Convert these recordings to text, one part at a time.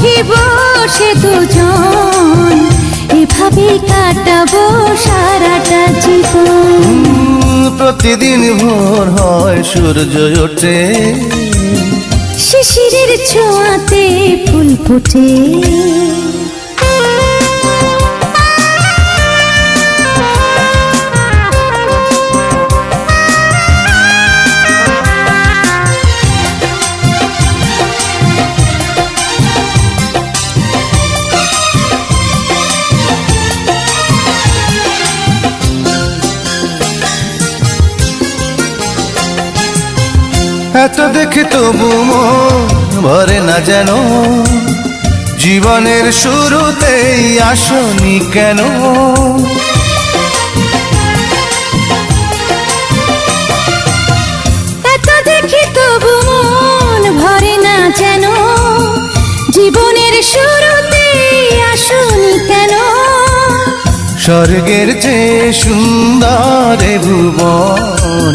মুখোমুখি বসে দুজন। এভাবে কাটাবো সারাটা জীবন। প্রতিদিন ভোর হয় সূর্য ওঠে। শিশিরের ছোঁয়াতে ফুল ফোটে। এত দেখে তবু ভরে না যেন। জীবনের শুরুতেই আসনি কেন? এত দেখি তবু মন ভরে না যেন। জীবনের শুরুতে আসনি কেন? স্বর্গের যে সুন্দর ভুবন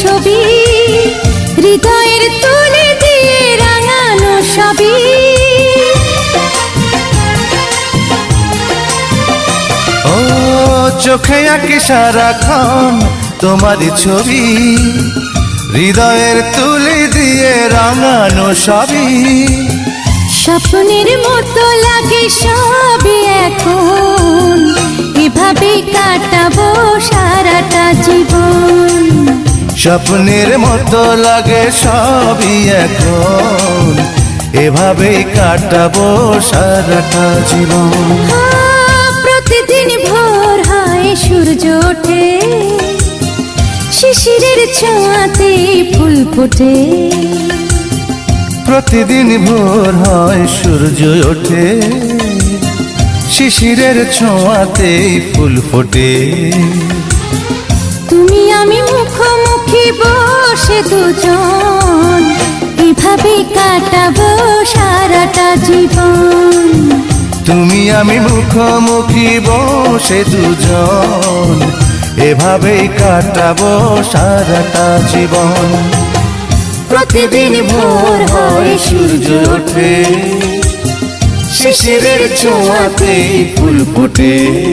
ছবি হৃদয়ের তুলে দিয়ে রাঙানো সবই ও চোখে আঁকি সারাক্ষণ তোমারই ছবি হৃদয়ের তুলি দিয়ে রাঙানো সবই স্বপ্নের মতো লাগে সবই এখন এভাবে কাটাবো স্বপ্নের মতো লাগে সবই এখন। এভাবেই কাটাবো সারাটা জীবন। প্রতিদিন ভোর হয় সূর্য ওঠে। শিশিরের ছোঁয়াতে ফুল ফোটে। প্রতিদিন ভোর হয় সূর্য ওঠে। শিশিরের ছোঁয়াতে ফুল ফোটে। তুমি আমি মুখোমুখি বসে দুজন। এভাবে কাটাবো সারাটা জীবন? তুমি আমি মুখোমুখি বসে দুজন। এভাবেই কাটাবো সারাটা জীবন। প্রতিদিন ভোর হয় সূর্য ওঠে। শিশিরের ছোঁয়াতেই ফুল ফোটে।